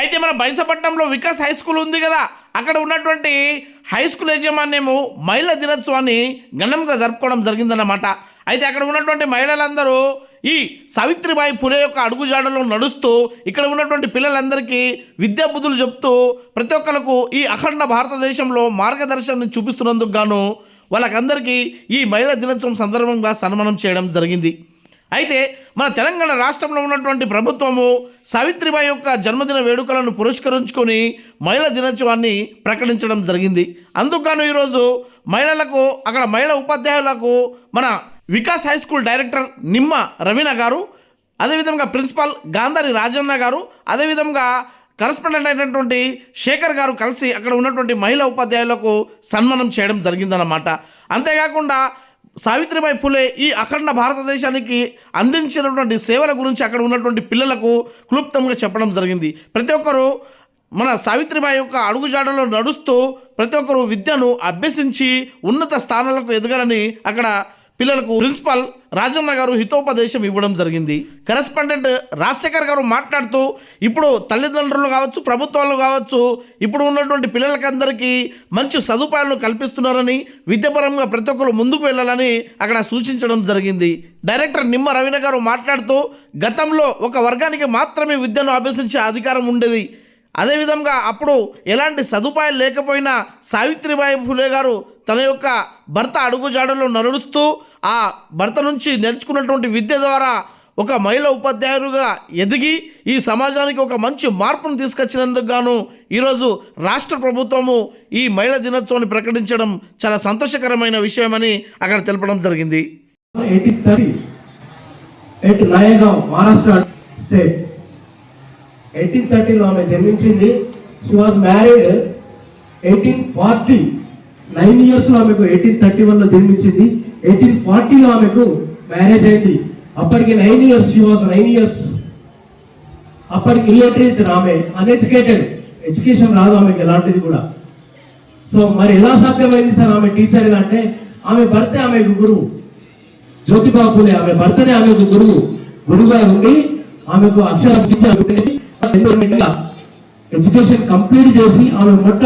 అయితే మన బైసపట్నంలో Vikas high school ఉంది కదా అక్కడ ఉన్నటువంటి హై స్కూల్ యజమాన్యము మహిళా దినోత్సవాన్ని ఘనంగా జరుపుకోవడం జరిగిందన్నమాట. అయితే అక్కడ ఉన్నటువంటి మహిళలందరూ ఈ సావిత్రిబాయి పులే యొక్క అడుగుజాడలో నడుస్తూ ఇక్కడ ఉన్నటువంటి పిల్లలందరికీ విద్యా బుద్ధులు చెప్తూ ప్రతి ఒక్కరికి ఈ అఖండ భారతదేశంలో మార్గదర్శనం చూపిస్తున్నందుకు గాను వాళ్ళకందరికీ ఈ మహిళా దినోత్సవం సందర్భంగా సన్మానం చేయడం జరిగింది. అయితే మన తెలంగాణ రాష్ట్రంలో ఉన్నటువంటి ప్రభుత్వము సావిత్రిబాయి యొక్క జన్మదిన వేడుకలను పురస్కరించుకొని మహిళా దినోత్సవాన్ని ప్రకటించడం జరిగింది. అందుకు ఈరోజు మహిళలకు అక్కడ మహిళా ఉపాధ్యాయులకు మన వికాస్ హై స్కూల్ డైరెక్టర్ నిమ్మ రవీణ గారు అదేవిధంగా ప్రిన్సిపాల్ గాంధారి రాజన్న గారు అదేవిధంగా కరస్పాండెంట్ అయినటువంటి శేఖర్ గారు కలిసి అక్కడ ఉన్నటువంటి మహిళా ఉపాధ్యాయులకు సన్మానం చేయడం జరిగిందన్నమాట. అంతేకాకుండా సావిత్రిబాయి ఫులే ఈ అఖండ భారతదేశానికి అందించినటువంటి సేవల గురించి అక్కడ ఉన్నటువంటి పిల్లలకు క్లుప్తంగా చెప్పడం జరిగింది. ప్రతి ఒక్కరూ మన సావిత్రిబాయి యొక్క అడుగుజాడలో నడుస్తూ ప్రతి ఒక్కరూ విద్యను అభ్యసించి ఉన్నత స్థానాలకు ఎదగాలని అక్కడ పిల్లలకు ప్రిన్సిపాల్ రాజన్న గారు హితోపదేశం ఇవ్వడం జరిగింది. కరెస్పాండెంట్ రాజశేఖర్ గారు మాట్లాడుతూ ఇప్పుడు తల్లిదండ్రులు కావచ్చు ప్రభుత్వాలు కావచ్చు ఇప్పుడు ఉన్నటువంటి పిల్లలకందరికీ మంచి సదుపాయాలను కల్పిస్తున్నారని విద్యాపరంగా ప్రతి ఒక్కరు ముందుకు వెళ్ళాలని అక్కడ సూచించడం జరిగింది. డైరెక్టర్ నిమ్మ రవీణ గారు మాట్లాడుతూ గతంలో ఒక వర్గానికి మాత్రమే విద్యను అభ్యసించే అధికారం ఉండేది. అదేవిధంగా అప్పుడు ఎలాంటి సదుపాయాలు లేకపోయినా సావిత్రిబాయి ఫులే గారు తన యొక్క భర్త అడుగుజాడలో నడుస్తూ ఆ భర్త నుంచి నేర్చుకున్నటువంటి విద్య ద్వారా ఒక మహిళ ఉపాధ్యాయులుగా ఎదిగి ఈ సమాజానికి ఒక మంచి మార్పును తీసుకొచ్చినందుకు గాను ఈరోజు రాష్ట్ర ప్రభుత్వము ఈ మహిళా దినోత్సవాన్ని ప్రకటించడం చాలా సంతోషకరమైన విషయమని అక్కడ తెలపడం జరిగింది. మహారాష్ట్ర స్టేట్ ఎయిటీన్ థర్టీలో ఆమె జన్మించింది. She was married eighteen forty nine ఇయర్స్లో ఆమెకు ఎయిటీన్ థర్టీ వన్లో జన్మించింది. ఎయిటీన్ ఫార్టీలో ఆమెకు మ్యారేజ్ అయింది. అప్పటికి nine years she was nine years అప్పటికి ఇల్లిటరేట్ ఆమె అన్ఎడ్యుకేటెడ్ ఎడ్యుకేషన్ రాదు ఆమెకి ఎలాంటిది కూడా. సో మరి ఎలా సాధ్యమైంది సార్ ఆమె టీచర్ అంటే ఆమె భర్తే ఆమెకు గురువు. జ్యోతిబాబులే ఆమె భర్తనే ఆమెకు గురువు. గురువుగా ఉండి ఆమెకు అక్షర ఎడ్యుకేషన్ కంప్లీట్ చేసి ఆమె మొట్ట